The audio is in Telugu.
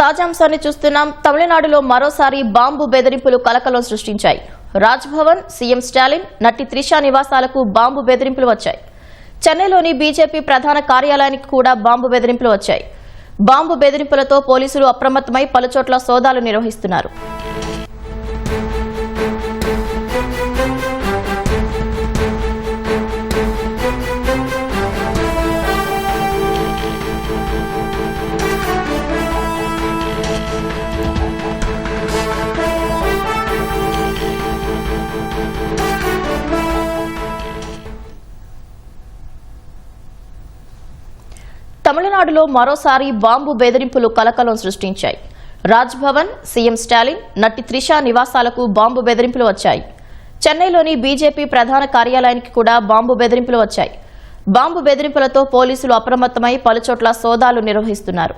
తాజాంశాన్ని చూస్తున్నాం. తమిళనాడులో మరోసారి బాంబు బెదిరింపులు కలకలం సృష్టించాయి. రాజ్భవన్ సీఎం స్టాలిన్ నటి త్రిష నివాసాలకు బాంబు బెదిరింపులు వచ్చాయి. చెన్నైలోని బీజేపీ ప్రధాన కార్యాలయానికి కూడా బాంబు బెదిరింపులు వచ్చాయి. బాంబు బెదిరింపులతో పోలీసులు అప్రమత్తమై పలుచోట్ల సోదాలు నిర్వహిస్తున్నారు. తమిళనాడులో మరోసారి బాంబు బెదిరింపులు కలకలం సృష్టించాయి. రాజ్భవన్ సీఎం స్టాలిన్ నటి త్రిషా నివాసాలకు బాంబు బెదిరింపులు వచ్చాయి. చెన్నైలోని బీజేపీ ప్రధాన కార్యాలయానికి కూడా బాంబు బెదిరింపులు వచ్చాయి. బాంబు బెదిరింపులతో పోలీసులు అప్రమత్తమై పలుచోట్ల సోదాలు నిర్వహిస్తున్నారు.